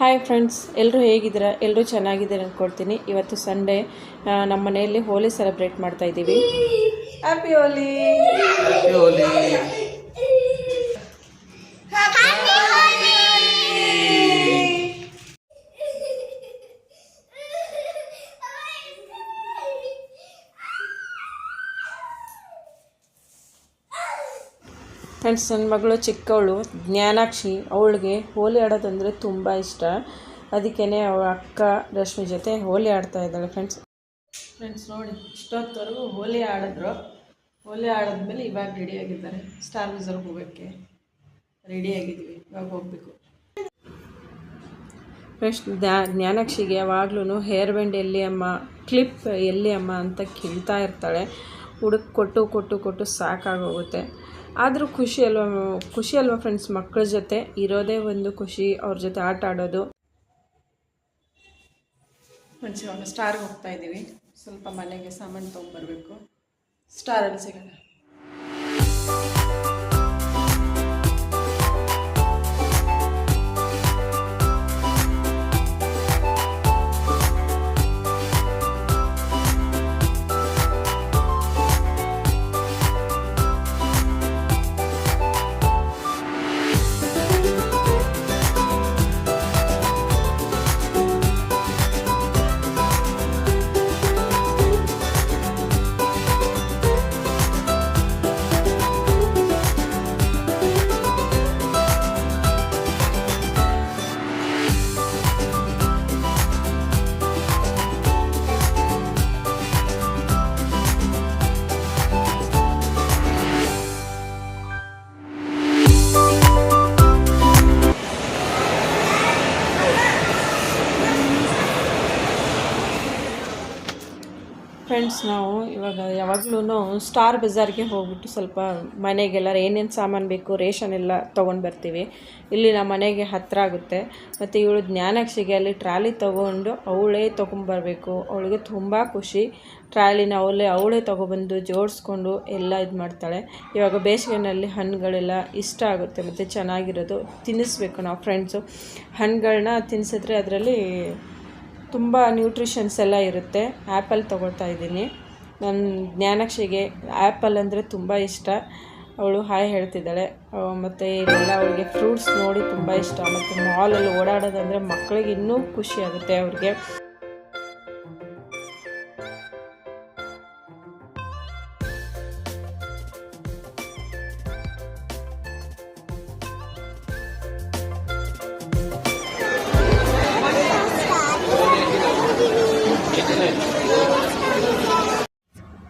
Hi friends ಎಲ್ಲರೂ ಹೇಗಿದ್ದೀರಾ? ಎಲ್ಲರೂ ಚೆನ್ನಾಗಿದ್ದೀರಾ ಅಂದ್ಕೊಳ್ತೀನಿ ಇವತ್ತು ಸಂಡೇ ನಮ್ಮ ಮನೆಯಲ್ಲಿ ಹೋಲಿ ಸೆಲೆಬ್ರೇಟ್ ಮಾಡ್ತಾ ಇದ್ದೀವಿ. ಹ್ಯಾಪಿ ಹೋಲಿ ಫ್ರೆಂಡ್ಸ್ ನನ್ನ ಮಗಳು ಚಿಕ್ಕವಳು ಜ್ಞಾನಾಕ್ಷಿ ಅವಳಿಗೆ ಹೋಲಿ ಆಡೋದಂದರೆ ತುಂಬ ಇಷ್ಟ. ಅದಕ್ಕೇ ಅವಳ ಅಕ್ಕ ರಶ್ಮಿ ಜೊತೆ ಹೋಲಿ ಆಡ್ತಾ ಇದ್ದಾಳೆ ಫ್ರೆಂಡ್ಸ್ ಫ್ರೆಂಡ್ಸ್ ನೋಡಿ ಇಷ್ಟೊತ್ತವರೆಗೂ ಹೋಲಿ ಆಡಿದ್ರು. ಹೋಲಿ ಆಡಿದ್ಮೇಲೆ ಇವಾಗ ರೆಡಿಯಾಗಿದ್ದಾರೆ ಸ್ಟಾರ್ ವಿಸರ್ಗೆ ಹೋಗೋಕ್ಕೆ ರೆಡಿಯಾಗಿದ್ದೀವಿ ಇವಾಗ ಹೋಗಬೇಕು. ಫ್ರೆಂಡ್ಸ್ ಜ್ಞಾನಾಕ್ಷಿಗೆ ಯಾವಾಗ್ಲೂ ಹೇರ್ ಬ್ಯಾಂಡ್ ಎಲ್ಲಿ ಅಮ್ಮ ಕ್ಲಿಪ್ ಎಲ್ಲಿ ಅಮ್ಮ ಅಂತ ಕೇಳ್ತಾ ಇರ್ತಾಳೆ. ಹುಡುಕ್ ಕೊಟ್ಟು ಕೊಟ್ಟು ಕೊಟ್ಟು ಸಾಕಾಗೋಗುತ್ತೆ ಆದರೂ ಖುಷಿ ಅಲ್ವಾ ಖುಷಿ ಅಲ್ವಾ ಫ್ರೆಂಡ್ಸ್ ಮಕ್ಕಳ ಜೊತೆ? ಇರೋದೇ ಒಂದು ಖುಷಿ, ಅವ್ರ ಜೊತೆ ಆಟ ಆಡೋದು. ಫ್ರೆಂಡ್ಸ್ ಇವಾಗ ಸ್ಟಾರ್ಗೆ ಹೋಗ್ತಾ ಇದ್ದೀವಿ. ಸ್ವಲ್ಪ ಮನೆಗೆ ಸಾಮಾನು ತೊಗೊಂಬರ್ಬೇಕು ಸ್ಟಾರಲ್ಲಿ ಸಿಗೋಣ. ಫ್ರೆಂಡ್ಸ್ ನಾವು ಇವಾಗ ಯಾವಾಗಲೂ ಸ್ಟಾರ್ ಬಜಾರ್ಗೆ ಹೋಗ್ಬಿಟ್ಟು ಸ್ವಲ್ಪ ಮನೆಗೆಲ್ಲ ಏನೇನು ಸಾಮಾನು ಬೇಕು, ರೇಷನ್ ಎಲ್ಲ ತೊಗೊಂಡು ಬರ್ತೀವಿ. ಇಲ್ಲಿ ನಮ್ಮ ಮನೆಗೆ ಹತ್ತಿರ ಆಗುತ್ತೆ. ಮತ್ತು ಇವಳು ಜ್ಞಾನಾಕ್ಷಿಗೆ ಅಲ್ಲಿ ಟ್ರಾಲಿ ತೊಗೊಂಡು ಅವಳೇ ತೊಗೊಂಬರ್ಬೇಕು ಅವಳಿಗೆ ತುಂಬ ಖುಷಿ. ಟ್ರಾಲಿನ ಅವಳೇ ಅವಳೇ ತೊಗೊಬಂದು ಜೋಡಿಸ್ಕೊಂಡು ಎಲ್ಲ ಇದು ಮಾಡ್ತಾಳೆ. ಇವಾಗ ಬೇಸಿಗೆನಲ್ಲಿ ಹಣ್ಣುಗಳೆಲ್ಲ ಇಷ್ಟ ಆಗುತ್ತೆ. ಮತ್ತು ಚೆನ್ನಾಗಿರೋದು ತಿನ್ನಿಸ್ಬೇಕು ನಾವು ಫ್ರೆಂಡ್ಸು ಹಣ್ಣುಗಳನ್ನ ತಿನ್ನಿಸಿದ್ರೆ ಅದರಲ್ಲಿ ತುಂಬ ನ್ಯೂಟ್ರಿಷನ್ಸ್ ಎಲ್ಲ ಇರುತ್ತೆ. ಆ್ಯಪಲ್ ತೊಗೊಳ್ತಾ ಇದ್ದೀನಿ. ನನ್ನ ಜ್ಞಾನಕ್ಷಿಗೆ ಆ್ಯಪಲ್ ಅಂದರೆ ತುಂಬ ಇಷ್ಟ. ಅವಳು ಹಾಯ್ ಹೇಳ್ತಿದ್ದಾಳೆ. ಮತ್ತು ಇದೆಲ್ಲ ಅವಳಿಗೆ ಫ್ರೂಟ್ಸ್ ನೋಡಿ ತುಂಬ ಇಷ್ಟ. ಮತ್ತು ಮಾಲಲ್ಲಿ ಓಡಾಡೋದಂದರೆ ಮಕ್ಕಳಿಗೆ ಇನ್ನೂ ಖುಷಿ ಆಗುತ್ತೆ ಅವ್ರಿಗೆ.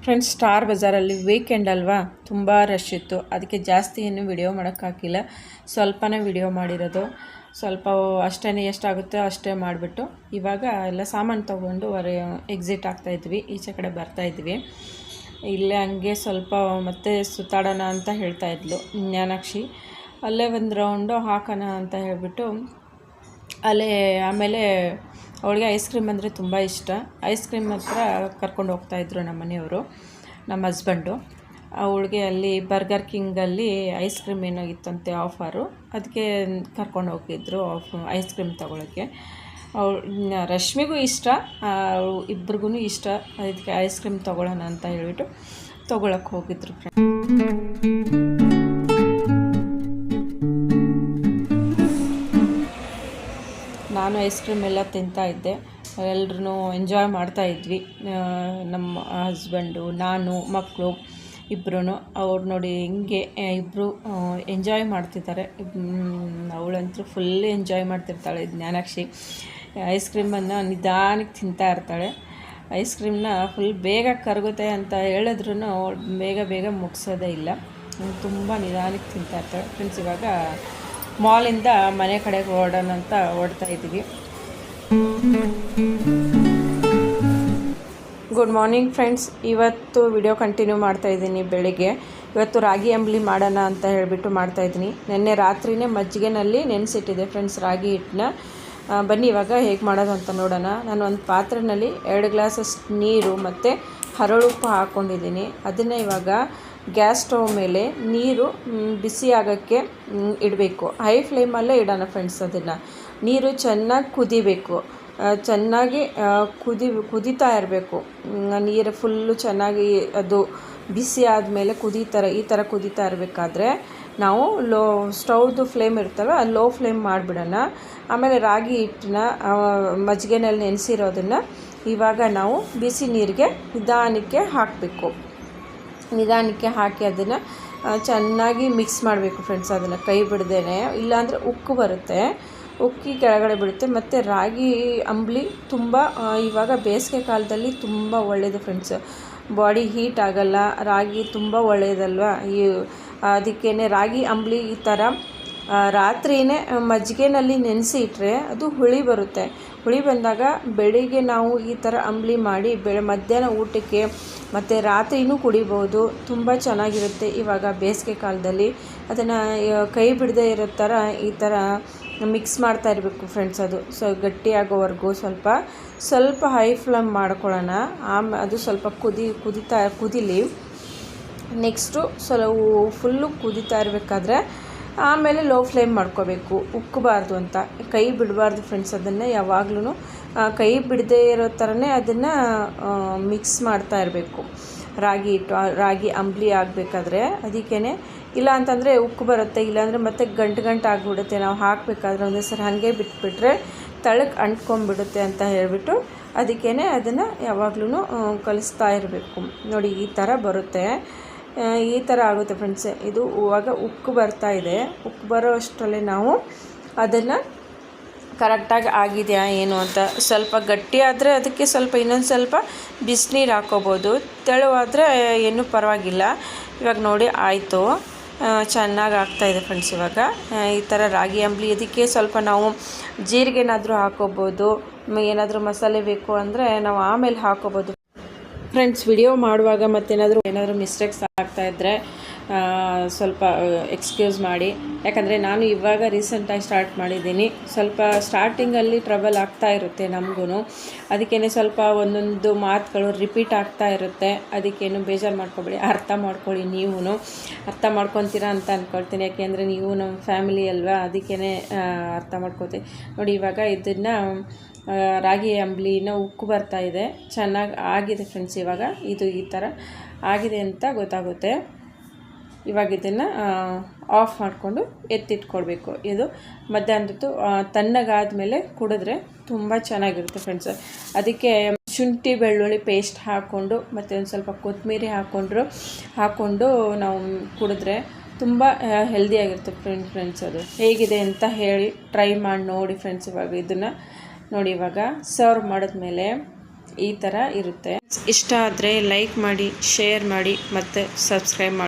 ಫ್ರೆಂಡ್ಸ್ ಸ್ಟಾರ್ ಬಜಾರಲ್ಲಿ ವೀಕೆಂಡ್ ಅಲ್ವಾ? ತುಂಬ ರಶ್ ಇತ್ತು. ಅದಕ್ಕೆ ಜಾಸ್ತಿ ಏನು ವಿಡಿಯೋ ಮಾಡೋಕ್ಕಾಗಿಲ್ಲ ಸ್ವಲ್ಪನೇ ವಿಡಿಯೋ ಮಾಡಿರೋದು. ಸ್ವಲ್ಪ ಅಷ್ಟೇ ಎಷ್ಟಾಗುತ್ತೋ ಅಷ್ಟೇ ಮಾಡಿಬಿಟ್ಟು ಇವಾಗ ಎಲ್ಲ ಸಾಮಾನು ತೊಗೊಂಡು ಹೊರ ಎಕ್ಸಿಟ್ ಆಗ್ತಾಯಿದ್ವಿ ಈಚೆ ಕಡೆ ಬರ್ತಾಯಿದ್ವಿ ಇಲ್ಲೇ ಹಂಗೆ ಸ್ವಲ್ಪ ಮತ್ತೆ ಸುತ್ತಾಡೋಣ ಅಂತ ಹೇಳ್ತಾ ಇದ್ಲು ಜ್ಞಾನಾಕ್ಷಿ. ಅಲ್ಲೇ ಒಂದು ರೌಂಡು ಹಾಕೋಣ ಅಂತ ಹೇಳಿಬಿಟ್ಟು ಅಲ್ಲೇ ಆಮೇಲೆ ಅವಳಿಗೆ ಐಸ್ ಕ್ರೀಮ್ ಅಂದರೆ ತುಂಬ ಇಷ್ಟ. ಐಸ್ ಕ್ರೀಮ್ ಹತ್ರ ಕರ್ಕೊಂಡು ಹೋಗ್ತಾಯಿದ್ರು ನಮ್ಮ ಮನೆಯವರು, ನಮ್ಮ ಹಸ್ಬೆಂಡು ಅವಳಿಗೆ ಅಲ್ಲಿ ಬರ್ಗರ್ ಕಿಂಗಲ್ಲಿ ಐಸ್ ಕ್ರೀಮ್ ಏನಾಗಿತ್ತಂತೆ ಆಫರು ಅದಕ್ಕೆ ಕರ್ಕೊಂಡು ಹೋಗಿದ್ರು ಆಫ್ ಐಸ್ ಕ್ರೀಮ್ ತೊಗೊಳಕ್ಕೆ. ಅವಳು ರಶ್ಮಿಗೂ ಇಷ್ಟ ಇಬ್ರಿಗೂ ಇಷ್ಟ. ಅದಕ್ಕೆ ಐಸ್ ಕ್ರೀಮ್ ತೊಗೊಳ್ಳೋಣ ಅಂತ ಹೇಳಿಬಿಟ್ಟು ತೊಗೊಳಕ್ಕೆ ಹೋಗಿದ್ರು ನಾನು ಐಸ್ ಕ್ರೀಮ್ ಎಲ್ಲ ತಿಂತಾ ಇದ್ದೆ. ಎಲ್ಲರೂ ಎಂಜಾಯ್ ಮಾಡ್ತಾ ಇದ್ವಿ. ನಮ್ಮ ಹಸ್ಬೆಂಡು ನಾನು ಮಕ್ಕಳು ಇಬ್ಬರೂ ಅವ್ರು ನೋಡಿ ಹೆಂಗೆ ಇಬ್ಬರು ಎಂಜಾಯ್ ಮಾಡ್ತಿದ್ದಾರೆ. ಅವಳಂತೂ ಫುಲ್ ಎಂಜಾಯ್ ಮಾಡ್ತಿರ್ತಾಳೆ ಜ್ಞಾನಾಕ್ಷಿ. ಐಸ್ ಕ್ರೀಮನ್ನು ನಿಧಾನಕ್ಕೆ ತಿಂತಾ ಇರ್ತಾಳೆ. ಐಸ್ ಕ್ರೀಮ್ನ ಫುಲ್ ಬೇಗ ಕರಗುತ್ತೆ ಅಂತ ಹೇಳಿದ್ರು ಬೇಗ ಬೇಗ ಮುಗಿಸೋದೇ ಇಲ್ಲ. ತುಂಬ ನಿಧಾನಕ್ಕೆ ತಿಂತಾ ಇರ್ತಾಳೆ. ಫ್ರೆಂಡ್ಸ್ ಇವಾಗ ಮಾಲಿಂದ ಮನೆ ಕಡೆಗೆ ಓಡೋಣ ಅಂತ ಓಡ್ತಾ ಇದ್ದೀವಿ. ಗುಡ್ ಮಾರ್ನಿಂಗ್ ಫ್ರೆಂಡ್ಸ್ ಇವತ್ತು ವಿಡಿಯೋ ಕಂಟಿನ್ಯೂ ಮಾಡ್ತಾ ಇದ್ದೀನಿ ಬೆಳಿಗ್ಗೆ. ಇವತ್ತು ರಾಗಿ ಅಂಬ್ಲಿ ಮಾಡೋಣ ಅಂತ ಹೇಳಿಬಿಟ್ಟು ಮಾಡ್ತಾಯಿದ್ದೀನಿ ನಿನ್ನೆ ರಾತ್ರಿನೇ ಮಜ್ಜಿಗೆನಲ್ಲಿ ನೆನೆಸಿಟ್ಟಿದೆ ಫ್ರೆಂಡ್ಸ್ ರಾಗಿ ಹಿಟ್ಟನ್ನ. ಬನ್ನಿ, ಇವಾಗ ಹೇಗೆ ಮಾಡೋದು ಅಂತ ನೋಡೋಣ. ನಾನು ಒಂದು ಪಾತ್ರೆಯಲ್ಲಿ ಎರಡು ಗ್ಲಾಸಷ್ಟು ನೀರು ಮತ್ತು ಹರಳುಪ್ಪು ಹಾಕ್ಕೊಂಡಿದ್ದೀನಿ ಅದನ್ನು ಇವಾಗ ಗ್ಯಾಸ್ ಸ್ಟವ್ ಮೇಲೆ ನೀರು ಬಿಸಿ ಆಗೋಕ್ಕೆ ಇಡಬೇಕು. ಹೈ ಫ್ಲೇಮಲ್ಲೇ ಇಡೋಣ ಫ್ರೆಂಡ್ಸ್ ಅದನ್ನು. ನೀರು ಚೆನ್ನಾಗಿ ಕುದಿಬೇಕು. ಚೆನ್ನಾಗಿ ಕುದಿ, ಕುದೀತಾ ಇರಬೇಕು. ನೀರು ಫುಲ್ಲು ಚೆನ್ನಾಗಿ ಅದು ಬಿಸಿ ಆದಮೇಲೆ ಕುದೀತಾರೆ ಈ ಥರ ಕುದೀತಾ ಇರಬೇಕಾದ್ರೆ ನಾವು ಲೋ, ಸ್ಟೌವ್ದು ಫ್ಲೇಮ್ ಇರ್ತವೆ ಅಲ್ಲಿ ಲೋ ಫ್ಲೇಮ್ ಮಾಡಿಬಿಡೋಣ. ಆಮೇಲೆ ರಾಗಿ ಹಿಟ್ಟನ್ನ ಮಜ್ಜಿಗೆನಲ್ಲಿ ನೆನೆಸಿರೋದನ್ನು ಇವಾಗ ನಾವು ಬಿಸಿ ನೀರಿಗೆ ನಿಧಾನಕ್ಕೆ ಹಾಕಬೇಕು. ನಿಧಾನಕ್ಕೆ ಹಾಕಿ ಅದನ್ನು ಚೆನ್ನಾಗಿ ಮಿಕ್ಸ್ ಮಾಡಬೇಕು ಫ್ರೆಂಡ್ಸ್ ಅದನ್ನು, ಕೈ ಬಿಡ್ದೇನೆ. ಇಲ್ಲಾಂದರೆ ಉಕ್ಕು ಬರುತ್ತೆ. ಉಕ್ಕಿ ಕೆಳಗಡೆ ಬಿಡುತ್ತೆ. ಮತ್ತು ರಾಗಿ ಅಂಬಲಿ ತುಂಬ ಇವಾಗ ಬೇಸಿಗೆ ಕಾಲದಲ್ಲಿ ತುಂಬ ಒಳ್ಳೆಯದು ಫ್ರೆಂಡ್ಸ್ ಬಾಡಿ ಹೀಟ್ ಆಗಲ್ಲ, ರಾಗಿ ತುಂಬ ಒಳ್ಳೆಯದಲ್ವ ಈ ಅದಕ್ಕೇ ರಾಗಿ ಅಂಬಲಿ ಈ ಥರ ರಾತ್ರಿನೇ ಮಜ್ಜಿಗೆನಲ್ಲಿ ನೆನೆಸಿ ಇಟ್ಟರೆ ಅದು ಹುಳಿ ಬರುತ್ತೆ. ಹುಳಿ ಬಂದಾಗ ಬೆಳಿಗ್ಗೆ ನಾವು ಈ ಥರ ಅಂಬಲಿ ಮಾಡಿ ಬೆಳೆ, ಮಧ್ಯಾಹ್ನ ಊಟಕ್ಕೆ ಮತ್ತು ರಾತ್ರಿನೂ ಕುಡಿಬೋದು. ತುಂಬ ಚೆನ್ನಾಗಿರುತ್ತೆ ಇವಾಗ ಬೇಸಿಗೆ ಕಾಲದಲ್ಲಿ. ಅದನ್ನು ಕೈ ಬಿಡದೇ ಇರೋ ಥರ ಈ ಥರ ಮಿಕ್ಸ್ ಮಾಡ್ತಾ ಇರಬೇಕು ಫ್ರೆಂಡ್ಸ್ ಅದು. ಸೊ, ಗಟ್ಟಿಯಾಗೋವರೆಗೂ ಸ್ವಲ್ಪ. ಸ್ವಲ್ಪ ಹೈ ಫ್ಲೇಮ್ ಮಾಡ್ಕೊಳ್ಳೋಣ. ಆಮೇಲೆ ಅದು ಸ್ವಲ್ಪ ಕುದಿ, ಕುದಿತಾ, ಕುದಿಲಿ. ನೆಕ್ಸ್ಟು ಸ್ವಲ್ಪ ಫುಲ್ಲು ಕುದಿತಾ ಇರಬೇಕಾದ್ರೆ ಆಮೇಲೆ ಲೋ ಫ್ಲೇಮ್ ಮಾಡ್ಕೋಬೇಕು. ಉಕ್ಕಬಾರ್ದು ಅಂತ. ಕೈ ಬಿಡಬಾರ್ದು ಫ್ರೆಂಡ್ಸ್ ಅದನ್ನು ಯಾವಾಗಲೂ ಕೈ ಬಿಡದೇ ಇರೋ ಥರನೇ ಅದನ್ನು ಮಿಕ್ಸ್ ಮಾಡ್ತಾ ಇರಬೇಕು. ರಾಗಿ ಹಿಟ್ಟು ರಾಗಿ ಅಂಬ್ಲಿ ಆಗಬೇಕಾದ್ರೆ ಅದಕ್ಕೇ ಇಲ್ಲ ಅಂತಂದರೆ ಉಕ್ಕು ಬರುತ್ತೆ, ಇಲ್ಲಾಂದರೆ ಮತ್ತೆ ಗಂಟು ಗಂಟು ಆಗಿಬಿಡುತ್ತೆ. ನಾವು ಹಾಕಬೇಕಾದ್ರೆ ಒಂದೇ ಸರಿ ಹಾಗೆ ಬಿಟ್ಬಿಟ್ರೆ ತಳಕ್ಕೆ ಅಂಟ್ಕೊಂಡ್ಬಿಡುತ್ತೆ ಅಂತ ಹೇಳಿಬಿಟ್ಟು ಅದಕ್ಕೇ ಅದನ್ನು ಯಾವಾಗಲೂ ಕಲಿಸ್ತಾ ಇರಬೇಕು. ನೋಡಿ ಈ ಥರ ಬರುತ್ತೆ. ಈ ಥರ ಆಗುತ್ತೆ ಫ್ರೆಂಡ್ಸ್ ಇದು ಇವಾಗ ಉಕ್ಕು ಬರ್ತಾ ಇದೆ. ಉಕ್ಕು ಬರೋ ಅಷ್ಟರಲ್ಲಿ ನಾವು ಅದನ್ನು ಕರೆಕ್ಟಾಗಿ ಆಗಿದೆಯಾ ಏನು ಅಂತ ಸ್ವಲ್ಪ ಗಟ್ಟಿ ಆದರೆ ಅದಕ್ಕೆ ಸ್ವಲ್ಪ ಇನ್ನೊಂದು ಸ್ವಲ್ಪ ಬಿಸಿನೀರು ಹಾಕೋಬೋದು. ತೆಳುವಾದರೆ ಏನೂ ಪರವಾಗಿಲ್ಲ. ಇವಾಗ ನೋಡಿ ಆಯಿತು. ಚೆನ್ನಾಗಿ ಆಗ್ತಾಯಿದೆ ಫ್ರೆಂಡ್ಸ್ ಇವಾಗ. ಈ ಥರ ರಾಗಿ ಅಂಬಲಿ ಇದಕ್ಕೆ ಸ್ವಲ್ಪ ನಾವು ಜೀರಿಗೆನಾದರೂ ಹಾಕೋಬೋದು. ಏನಾದರೂ ಮಸಾಲೆ ಬೇಕು ಅಂದರೆ ನಾವು ಆಮೇಲೆ ಹಾಕೋಬೋದು. ಫ್ರೆಂಡ್ಸ್ ವಿಡಿಯೋ ಮಾಡುವಾಗ ಮತ್ತೇನಾದರೂ ಏನಾದರೂ ಮಿಸ್ಟೇಕ್ಸ್ ಆಗ್ತಾ ಇದ್ದರೆ ಸ್ವಲ್ಪ ಎಕ್ಸ್ಕ್ಯೂಸ್ ಮಾಡಿ. ಯಾಕಂದರೆ ನಾನು ಇವಾಗ ರೀಸೆಂಟಾಗಿ ಸ್ಟಾರ್ಟ್ ಮಾಡಿದ್ದೀನಿ. ಸ್ವಲ್ಪ ಸ್ಟಾರ್ಟಿಂಗಲ್ಲಿ ಟ್ರಬಲ್ ಆಗ್ತಾ ಇರುತ್ತೆ ನಮಗೂ ಅದಕ್ಕೇನೆ ಸ್ವಲ್ಪ ಒಂದೊಂದು ಮಾತುಗಳು ರಿಪೀಟ್ ಆಗ್ತಾ ಇರುತ್ತೆ. ಅದಕ್ಕೇನು ಬೇಜಾರು ಮಾಡ್ಕೊಬೇಡಿ. ಅರ್ಥ ಮಾಡ್ಕೊಳ್ಳಿ ನೀವು ಅರ್ಥ ಮಾಡ್ಕೊತೀರಾ ಅಂತ ಅಂದ್ಕೊಳ್ತೀನಿ ಯಾಕೆಂದರೆ ನೀವು ನಮ್ಮ ಫ್ಯಾಮಿಲಿ ಅಲ್ವಾ? ಅದಕ್ಕೇ ಅರ್ಥ ಮಾಡ್ಕೋತೀವಿ ನೋಡಿ, ಇವಾಗ ಇದನ್ನು ರಾಗಿ ಅಂಬ್ಲಿನ ಉಕ್ಕು ಬರ್ತಾ ಇದೆ. ಚೆನ್ನಾಗಿ ಆಗಿದೆ ಫ್ರೆಂಡ್ಸ್ ಇವಾಗ. ಇದು ಈ ಥರ ಆಗಿದೆ ಅಂತ ಗೊತ್ತಾಗುತ್ತೆ. ಇವಾಗ ಇದನ್ನು ಆಫ್ ಮಾಡಿಕೊಂಡು ಎತ್ತಿಟ್ಕೊಳ್ಬೇಕು ಇದು ಮಧ್ಯಾಹ್ನದ್ದು ತಣ್ಣಗಾದ್ಮೇಲೆ ಕುಡಿದ್ರೆ ತುಂಬ ಚೆನ್ನಾಗಿರುತ್ತೆ ಫ್ರೆಂಡ್ಸ್ ಅದಕ್ಕೆ ಶುಂಠಿ, ಬೆಳ್ಳುಳ್ಳಿ ಪೇಸ್ಟ್ ಹಾಕ್ಕೊಂಡು, ಮತ್ತು ಒಂದು ಸ್ವಲ್ಪ ಕೊತ್ತಂಬರಿ ಹಾಕ್ಕೊಂಡ್ರು ಹಾಕ್ಕೊಂಡು ನಾವು ಕುಡಿದ್ರೆ ತುಂಬ ಹೆಲ್ದಿಯಾಗಿರುತ್ತೆ ಫ್ರೆಂಡ್ ಫ್ರೆಂಡ್ಸ್ ಅದು. ಹೇಗಿದೆ ಅಂತ ಹೇಳಿ ಟ್ರೈ ಮಾಡಿ ನೋಡಿ ಫ್ರೆಂಡ್ಸ್ ಇವಾಗ ಇದನ್ನು. ನೋಡಿ ಇವಾಗ ಸರ್ವ್ ಮಾಡಿದ್ಮೇಲೆ ಈ ಥರ ಇರುತ್ತೆ. ಇಷ್ಟ ಆದರೆ ಲೈಕ್ ಮಾಡಿ ಶೇರ್ ಮಾಡಿ ಮತ್ತು ಸಬ್ಸ್ಕ್ರೈಬ್ ಮಾಡಿ